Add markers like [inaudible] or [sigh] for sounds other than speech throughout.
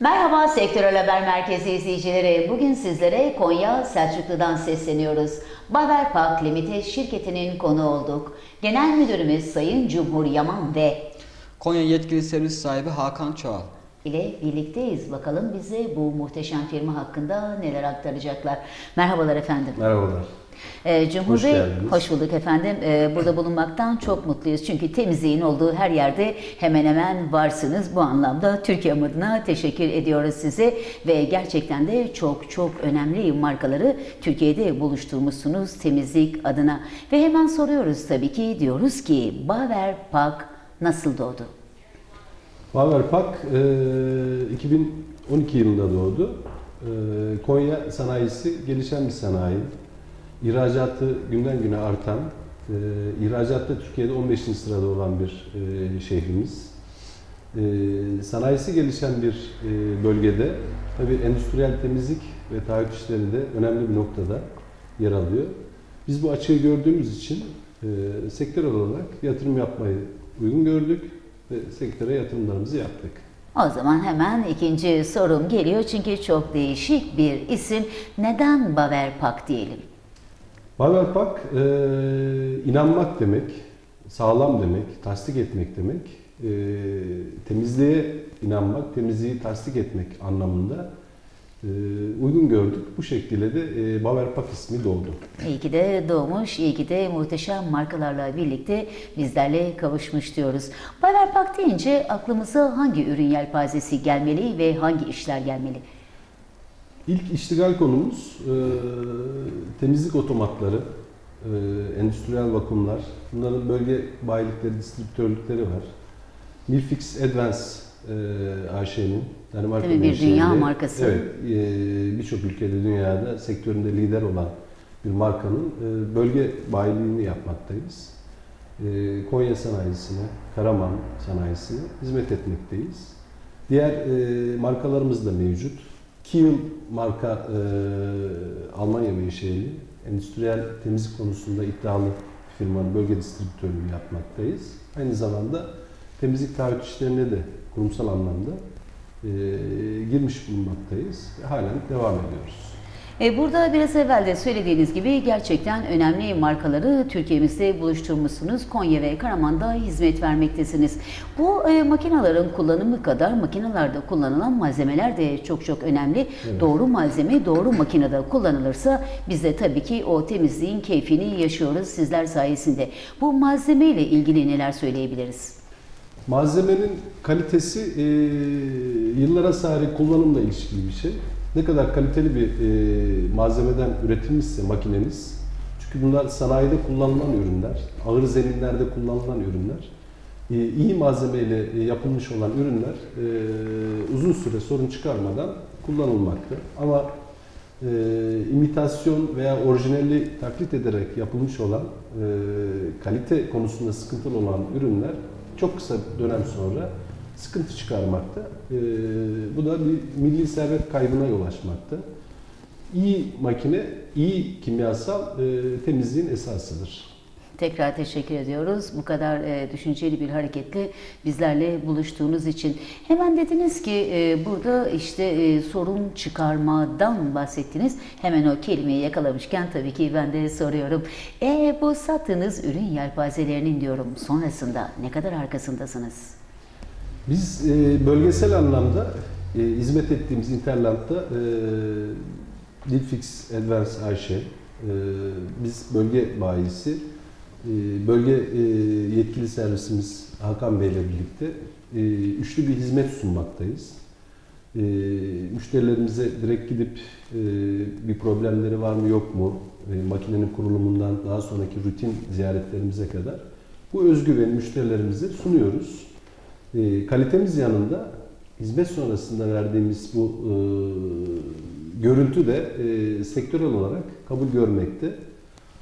Merhaba Sektörel Haber Merkezi izleyicileri. Bugün sizlere Konya Selçuklu'dan sesleniyoruz. Baverpak Limited şirketinin konu olduk. Genel Müdürümüz Sayın Cumhur Yaman ve Konya yetkili servis sahibi Hakan Çoğal. ile birlikteyiz. Bakalım bize bu muhteşem firma hakkında neler aktaracaklar. Merhabalar efendim. Merhabalar. Ee, Cumhur Hoş Bey, geldiniz. hoş bulduk efendim. Ee, burada bulunmaktan çok mutluyuz. Çünkü temizliğin olduğu her yerde hemen hemen varsınız. Bu anlamda Türkiye adına teşekkür ediyoruz size. Ve gerçekten de çok çok önemli markaları Türkiye'de buluşturmuşsunuz temizlik adına. Ve hemen soruyoruz tabii ki diyoruz ki Baver Pak nasıl doğdu? Powerpack e, 2012 yılında doğdu. E, Konya sanayisi gelişen bir sanayi. İhracatı günden güne artan, e, ihracatta Türkiye'de 15. sırada olan bir e, şehrimiz. E, sanayisi gelişen bir e, bölgede tabii endüstriyel temizlik ve taahhüt işleri de önemli bir noktada yer alıyor. Biz bu açığı gördüğümüz için e, sektör olarak yatırım yapmayı uygun gördük ve sektöre yatırımlarımızı yaptık. O zaman hemen ikinci sorum geliyor çünkü çok değişik bir isim. Neden Baver Pak diyelim? Powerpack e, inanmak demek, sağlam demek, tasdik etmek demek. E, temizliğe inanmak, temizliği tasdik etmek anlamında e, uygun gördük. Bu şekilde de e, Powerpack ismi doğdu. İyi ki de doğmuş, iyi ki de muhteşem markalarla birlikte bizlerle kavuşmuş diyoruz. Baverpak deyince aklımıza hangi ürün yelpazesi gelmeli ve hangi işler gelmeli? İlk iştigal konumuz e, temizlik otomatları, e, endüstriyel vakumlar. Bunların bölge bayilikleri, distribütörlükleri var. Milfix Advance e, AŞ'nin, Danimarka Tabii bir dünya markası. Evet, e, birçok ülkede dünyada sektöründe lider olan bir markanın e, bölge bayiliğini yapmaktayız. E, Konya sanayisine, Karaman sanayisine hizmet etmekteyiz. Diğer e, markalarımız da mevcut. Kiel marka e, Almanya menşeli endüstriyel temizlik konusunda iddialı bir firmanın bölge distribütörlüğü yapmaktayız. Aynı zamanda temizlik taahhüt işlerine de kurumsal anlamda e, girmiş bulunmaktayız. Halen devam ediyoruz. E, Burada biraz evvel de söylediğiniz gibi gerçekten önemli markaları Türkiye'mizde buluşturmuşsunuz. Konya ve Karaman'da hizmet vermektesiniz. Bu e, makinelerin kullanımı kadar makinelerde kullanılan malzemeler de çok çok önemli. Evet. Doğru malzeme doğru makinede kullanılırsa biz de tabii ki o temizliğin keyfini yaşıyoruz sizler sayesinde. Bu malzeme ile ilgili neler söyleyebiliriz? Malzemenin kalitesi e, yıllara sahip kullanımla ilişkili bir şey. Ne kadar kaliteli bir e, malzemeden üretilmişse makineniz, çünkü bunlar sanayide kullanılan ürünler, ağır zeminlerde kullanılan ürünler, e, iyi malzemeyle e, yapılmış olan ürünler e, uzun süre sorun çıkarmadan kullanılmakta. Ama e, imitasyon veya orijinali taklit ederek yapılmış olan e, kalite konusunda sıkıntılı olan ürünler çok kısa dönem sonra sıkıntı çıkarmakta. E, bu da bir milli servet kaybına yol açmakta. İyi makine, iyi kimyasal e, temizliğin esasıdır. Tekrar teşekkür ediyoruz. Bu kadar e, düşünceli bir hareketle bizlerle buluştuğunuz için. Hemen dediniz ki e, burada işte e, sorun çıkarmadan bahsettiniz. Hemen o kelimeyi yakalamışken tabii ki ben de soruyorum. E bu sattığınız ürün yelpazelerinin diyorum sonrasında ne kadar arkasındasınız? Biz e, bölgesel anlamda e, hizmet ettiğimiz Interland'da e, Dilfix Advance AŞ, e, biz bölge bayisi, e, bölge e, yetkili servisimiz Hakan Bey ile birlikte e, üçlü bir hizmet sunmaktayız. E, müşterilerimize direkt gidip e, bir problemleri var mı yok mu, e, makinenin kurulumundan daha sonraki rutin ziyaretlerimize kadar bu özgüveni müşterilerimize sunuyoruz. E, kalitemiz yanında hizmet sonrasında verdiğimiz bu e, görüntü de e, sektörel olarak kabul görmekte.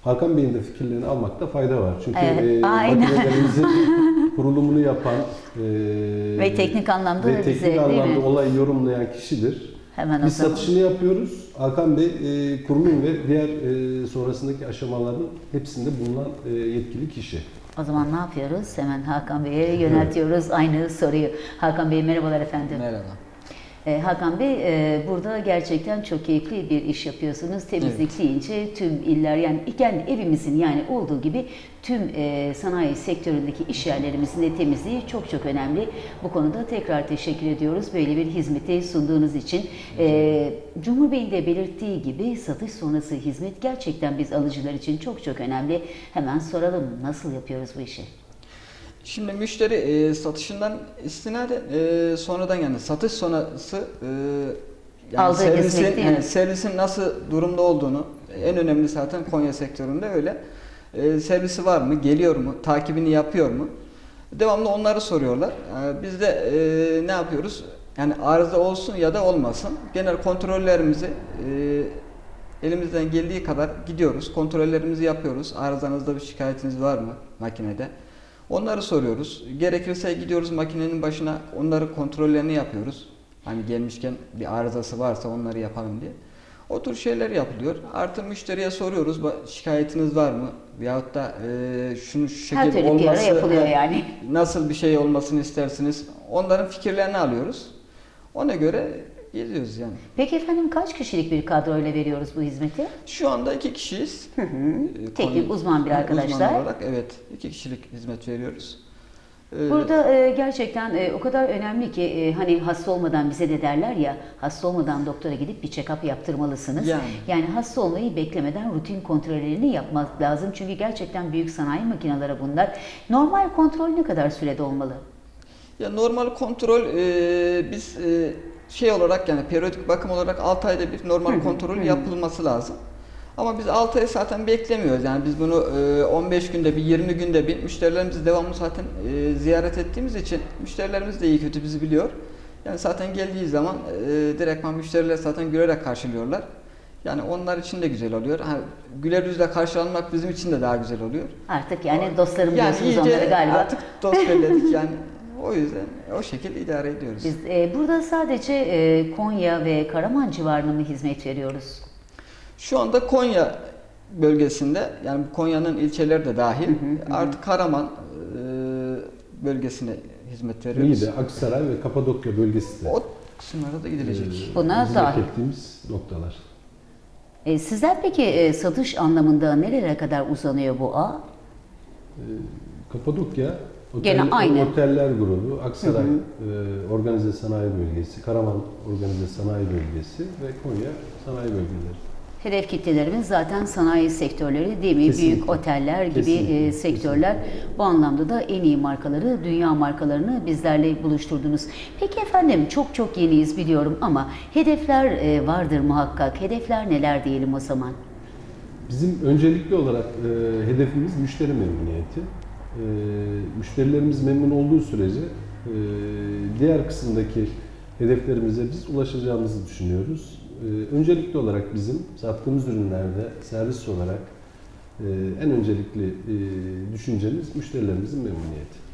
Hakan Bey'in de fikirlerini almakta fayda var. Çünkü Evet, e, aynen. makinelerimizin [laughs] kurulumunu yapan e, Ve teknik anlamda ve bize, teknik değil anlamda olayı yorumlayan kişidir. Hemen Biz satışını yapıyoruz. Hakan Bey e, kurumun ve diğer e, sonrasındaki aşamaların hepsinde bulunan e, yetkili kişi. O zaman ne yapıyoruz? Hemen Hakan Bey'e yöneltiyoruz aynı soruyu. Hakan Bey merhabalar efendim. Merhaba. E, Hakan Bey e, burada gerçekten çok keyifli bir iş yapıyorsunuz. Temizlik Evet. deyince tüm iller yani kendi evimizin yani olduğu gibi tüm e, sanayi sektöründeki iş yerlerimizin de temizliği çok çok önemli. Bu konuda tekrar teşekkür ediyoruz böyle bir hizmeti sunduğunuz için. E, Cumhur Bey'in de belirttiği gibi satış sonrası hizmet gerçekten biz alıcılar için çok çok önemli. Hemen soralım nasıl yapıyoruz bu işi? Şimdi müşteri e, satışından istinaden e, sonradan yani satış sonrası e, yani Aldığı servisin, hizmet değil mi? yani servisin nasıl durumda olduğunu en önemli zaten Konya sektöründe öyle. E, servisi var mı? Geliyor mu? Takibini yapıyor mu? Devamlı onları soruyorlar. E, biz de e, ne yapıyoruz? Yani arıza olsun ya da olmasın. Genel kontrollerimizi e, elimizden geldiği kadar gidiyoruz. Kontrollerimizi yapıyoruz. Arızanızda bir şikayetiniz var mı makinede? Onları soruyoruz. Gerekirse gidiyoruz makinenin başına onları kontrollerini yapıyoruz. Hani gelmişken bir arızası varsa onları yapalım diye. O tür şeyler yapılıyor. Artı müşteriye soruyoruz "Ba- şikayetiniz var mı? Veyahut da e, şunu şu Her şekilde türlü ara olması yapılıyor yani. nasıl bir şey olmasını istersiniz? Onların fikirlerini alıyoruz. Ona göre gidiyoruz yani. Peki efendim kaç kişilik bir kadroyla veriyoruz bu hizmeti? Şu anda iki kişiyiz. Ee, Teknik uzman bir arkadaşlar. Uzman olarak evet iki kişilik hizmet veriyoruz. Ee, Burada e, gerçekten e, o kadar önemli ki e, hani hasta olmadan bize de derler ya hasta olmadan doktora gidip bir check-up yaptırmalısınız. Yani. hasta olmayı beklemeden rutin kontrollerini yapmak lazım. Çünkü gerçekten büyük sanayi makineleri bunlar. Normal kontrol ne kadar sürede olmalı? Ya normal kontrol e, biz e, şey olarak yani periyodik bakım olarak 6 ayda bir normal kontrol yapılması lazım. Ama biz 6 ay zaten beklemiyoruz. Yani biz bunu e, 15 günde bir 20 günde bir müşterilerimizi devamlı zaten e, ziyaret ettiğimiz için müşterilerimiz de iyi kötü bizi biliyor. Yani zaten geldiği zaman e, direktman müşteriler zaten gülerek karşılıyorlar. Yani onlar için de güzel oluyor. Ha, güler yüzle karşılanmak bizim için de daha güzel oluyor. Artık yani dostlarım Yani diyorsunuz iyice galiba. artık dost belledik yani. [laughs] O yüzden o şekilde idare ediyoruz. Biz e, burada sadece e, Konya ve Karaman civarına mı hizmet veriyoruz? Şu anda Konya bölgesinde yani Konya'nın ilçeleri de dahil artık Karaman e, bölgesine hizmet veriyoruz. Niğde, Aksaray ve Kapadokya bölgesi de O kısımlara da gidilecek. e, Bunlar hizmet dahil. ettiğimiz noktalar. E, sizler peki e, satış anlamında nerelere kadar uzanıyor bu ağ? Kapadokya Gene otel- aynı. oteller grubu, Aksaray e, Organize Sanayi Bölgesi, Karaman Organize Sanayi Bölgesi ve Konya Sanayi Bölgeleri. Hedef kitlelerimiz zaten sanayi sektörleri değil mi? Kesinlikle. Büyük oteller gibi Kesinlikle, e, sektörler. Bu anlamda da en iyi markaları, dünya markalarını bizlerle buluşturdunuz. Peki efendim çok çok yeniyiz biliyorum ama hedefler e, vardır muhakkak. Hedefler neler diyelim o zaman? Bizim öncelikli olarak e, hedefimiz müşteri memnuniyeti. E, müşterilerimiz memnun olduğu sürece e, diğer kısımdaki hedeflerimize biz ulaşacağımızı düşünüyoruz. E, öncelikli olarak bizim sattığımız ürünlerde servis olarak e, en öncelikli e, düşüncemiz müşterilerimizin memnuniyeti.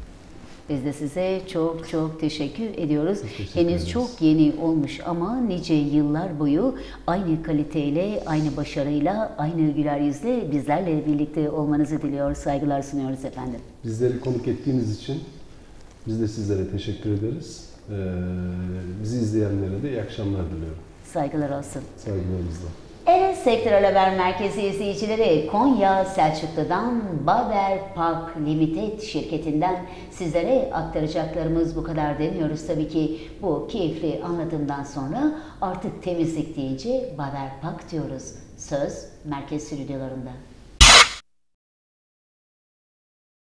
Biz de size çok çok teşekkür ediyoruz. Teşekkür Henüz ederiz. çok yeni olmuş ama nice yıllar boyu aynı kaliteyle, aynı başarıyla, aynı güler yüzle bizlerle birlikte olmanızı diliyor, saygılar sunuyoruz efendim. Bizleri konuk ettiğiniz için biz de sizlere teşekkür ederiz. E, bizi izleyenlere de iyi akşamlar diliyorum. Saygılar olsun. Saygılarımızla. Evet Sektörel Haber Merkezi izleyicileri Konya Selçuklu'dan Baber Park Limited şirketinden sizlere aktaracaklarımız bu kadar demiyoruz. Tabii ki bu keyifli anlatımdan sonra artık temizlik deyince Baber Park diyoruz. Söz merkez stüdyolarında.